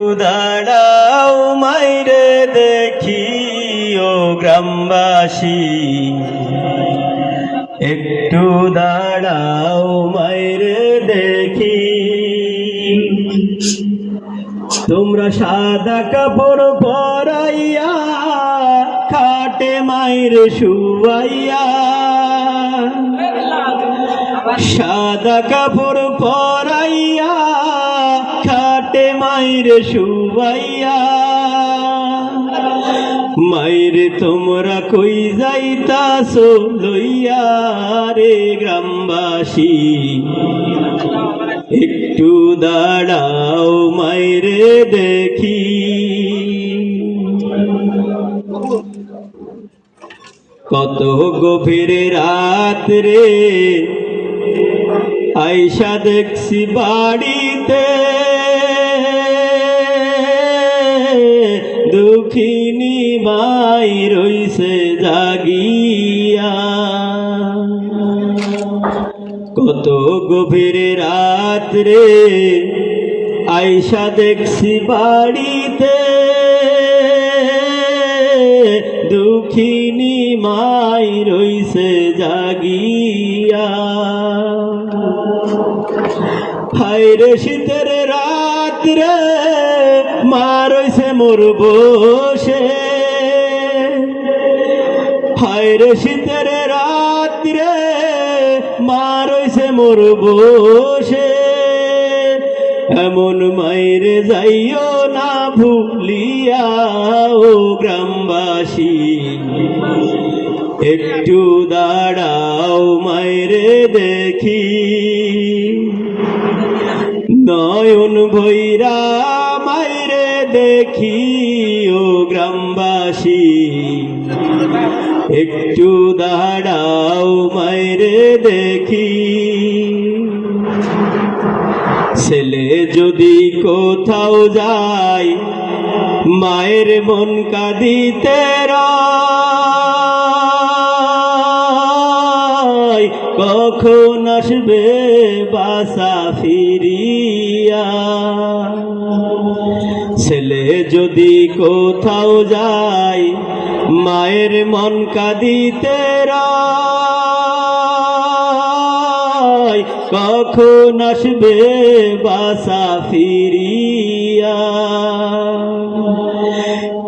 দাঁড়াও মাইরে দেখি ও গ্রামবাসী। একটু দাঁড়াও মাইরে দেখি। তোমরা সাদা কাপড় পরাইয়া, খাটে মাইরে শুয়াইয়া। সাদা কাপড় পরাইয়া খাটে মাইরে শুবাইয়া মাইরে তোমরা কই যাইতাছো লইয়া রে গ্রামবাসী? একটু দাঁড়াও মাইরে দেখি। কত গভীর রাত রে আইসা দেখছি বাড়িতে দুঃখিনী মাই রইছে জাগিয়া। কত গভীর রাত রে আইসা দেখছি বাড়িতে। দুঃখিনী মাই রইছে জাগিয়া। হাইরে শীতের রাত রে মা রইছে মোর বসে। হাইরে শীতের রাত রে মা রইছে মোর বসে। এমন মাইরে যাইও না ভুলিয়া, ও গ্রামবাসী। একটু দাঁড়াও মাইরে দেখি। নয়ন ভৈরা মাইরে দেখি ও গ্রামবাসী। একটু দাঁড়াও মাইরে দেখি। ছেলে যদি কোথাও যায়, মায়ের মন কাঁদিতে রয়। কখন আসবে বাসা ফিরিয়া? ছেলে যদি কোথাও যায়, মায়ের মন কাঁদিতে কখন আসবে বাসা ফিরিয়া?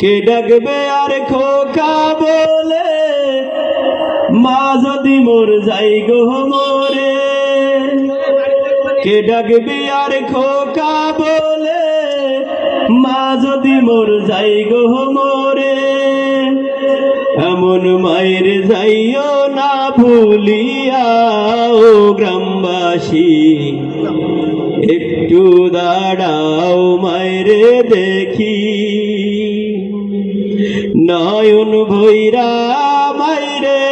কে ডাকবে আর খোকা যদি মোর যাই গো মোরে, কে ডাকবি আর খোকা বলে? মা যদি মোর যাই গো মোরে, এমন মায়ের যাইও না ভুলিয়া, ও গ্রামবাসী। একটু দাঁড়াও মায়েরে দেখি, নয়ন ভৈরা